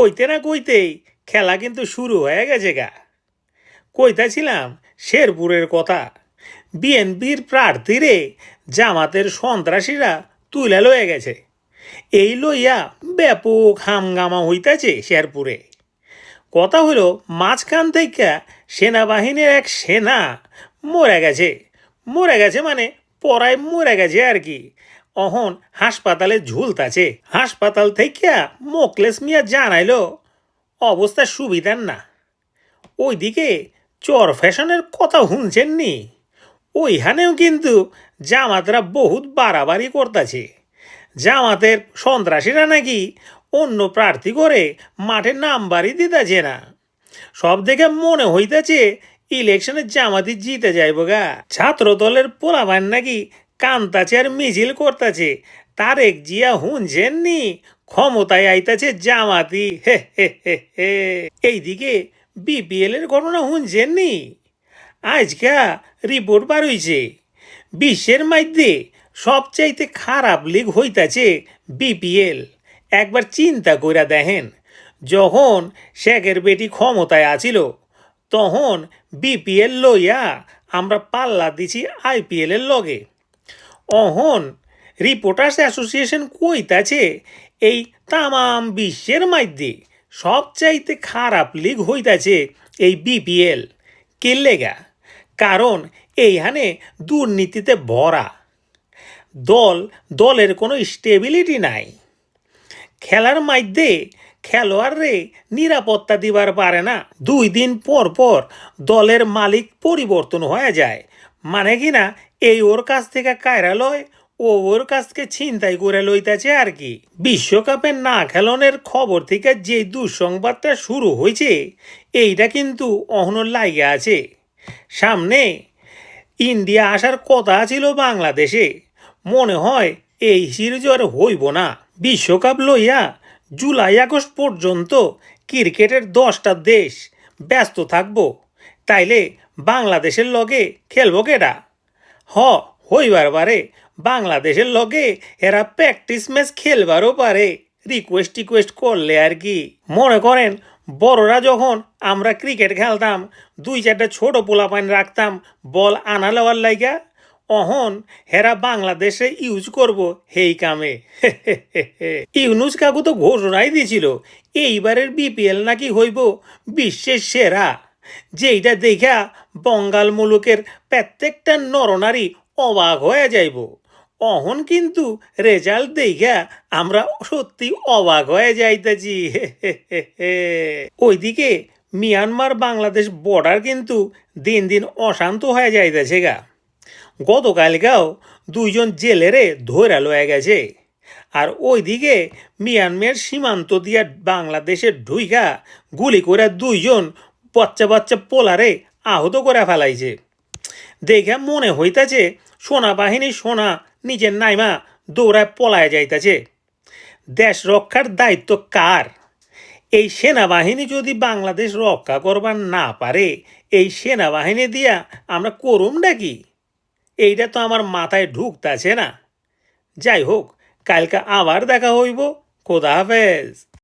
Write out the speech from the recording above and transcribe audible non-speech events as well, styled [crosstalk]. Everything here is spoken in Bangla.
কইতে না কইতেই খেলা কিন্তু শুরু হয়ে গেছে গা। কইতাছিলাম শেরপুরের কথা, বিএনপির প্রার্থীরে জামাতের সন্ত্রাসীরা তুলে লয়ে গেছে। এই লইয়া ব্যাপক হামগামা হইতাছে শেরপুরে। কথা হলো মাঝখান থেকে সেনাবাহিনীর এক সেনা মরে গেছে। মরে গেছে মানে পড়ায় মরে গেছে আর কি। অহন হাসপাতালে ঝুলতাছে। হাসপাতাল থেকে মোকলেস মিয়া জানাইলো, অবস্থা সুবিধার না। ওইদিকে চর ফ্যাশনের কথা শুনছেননি? ওইখানেও কিন্তু জামাতরা বহুত বাড়াবাড়ি করতেছে। জামাতের সন্ত্রাসীরা নাকি অন্য প্রার্থী করে মাঠে নামবারই দিতেছে না। সব দেখে মনে হইতেছে, ইলেকশনে জামাতি জিতে যাইব গা ছাত্র দলের পোলাবান নাকি কান্তাছে আর মিছিল করতেছে। তারেক জিয়া হুনছেননি ক্ষমতায় আইতাছে জামাতি। হে হে হে হে। এইদিকে বিপিএল এর ঘটনা শুনছেননি আজকা রিপোর্ট বার বিশ্বের মধ্যে সবচাইতে খারাপ লিগ হইতাছে বিপিএল। একবার চিন্তা কইরা দেখেন, যখন শেখের বেটি ক্ষমতায় আছিল, তখন বিপিএল লইয়া আমরা পাল্লা দিছি আইপিএল এর লগে। অহন। রিপোর্টার্স অ্যাসোসিয়েশন কইতাছে এই তামাম বিশ্বের মধ্যে সবচাইতে খারাপ লিগ হইতাছে এই বিপিএল কেলেগা কারণ এইখানে দুর্নীতিতে ভরা। দল, দলের কোনো স্টেবিলিটি নাই। খেলার মধ্যে খেলোয়াড়রে নিরাপত্তা দিবার পারে না। দুই দিন পর পর দলের মালিক পরিবর্তন হয়ে যায়। মানে কি না? এই ওর কাছ থেকে কায়রা লয়, ও ওর কাছ থেকে ছিনতাই করে লইতাছে আর কি। বিশ্বকাপে না খেলনের খবর থেকে যে দুঃসংবাদটা শুরু হয়েছে, এইটা কিন্তু অহনো লাগে আছে। সামনে ইন্ডিয়া আসার কথা ছিল বাংলাদেশে। মনে হয় এই সিরিজ আর হইব না। বিশ্বকাপ লইয়া জুলাই আগস্ট পর্যন্ত ক্রিকেটের দশটা দেশ ব্যস্ত থাকব। তাইলে বাংলাদেশের লগে খেলব কেডা? হ, হইবার পারে। বাংলাদেশের লগে এরা প্র্যাকটিস ম্যাচ খেলবারও পারে। রিকোয়েস্ট টিকোয়েস্ট করলে আর কি। মনে করেন, বড়রা যখন আমরা ক্রিকেট খেলতাম, দুই চারটা ছোট পোলাপাইন রাখতাম, বল আনা লওয়ার লাইগা, অহন হেরা বাংলাদেশে ইউজ করব হেই কামে। [laughs] ইউনুস কাকু তো ঘোষণাই দিয়েছিল, এইবারের বিপিএল নাকি হইব বিশ্বের সেরা। যেইটা দেখা বঙ্গাল মুলুকের প্রত্যেকটা নরনারী অবাক হয়ে যাইব। অহন কিন্তু রেজাল্ট দেখা আমরা সত্যি অবাক হয়ে যাইতেছি। [laughs] ওইদিকে মিয়ানমার বাংলাদেশ বর্ডার কিন্তু দিন দিন অশান্ত হয়ে যাইতেছে গা। গতকালকেও দুইজন জেলেরে ধরে লয়ে গেছে। আর ওইদিকে মিয়ানমার সীমান্ত দিয়া বাংলাদেশে ঢুইকা গুলি করে দুইজন বাচ্চা বাচ্চা পোলারে আহত করে ফেলাইছে। দেখে মনে হইতাছে, সোনা বাহিনী সোনা নিজের নাইমা দৌড়ায় পলায় যাইতাছে। দেশ রক্ষার দায়িত্ব কার? এই সেনাবাহিনী যদি বাংলাদেশ রক্ষা করবার না পারে, এই সেনাবাহিনী দিয়া আমরা করুম নাকি এইটা তো আমার মাথায় ঢুকতাছে না। যাই হোক, কালকে আবার দেখা হইব। খোদা হাফেজ।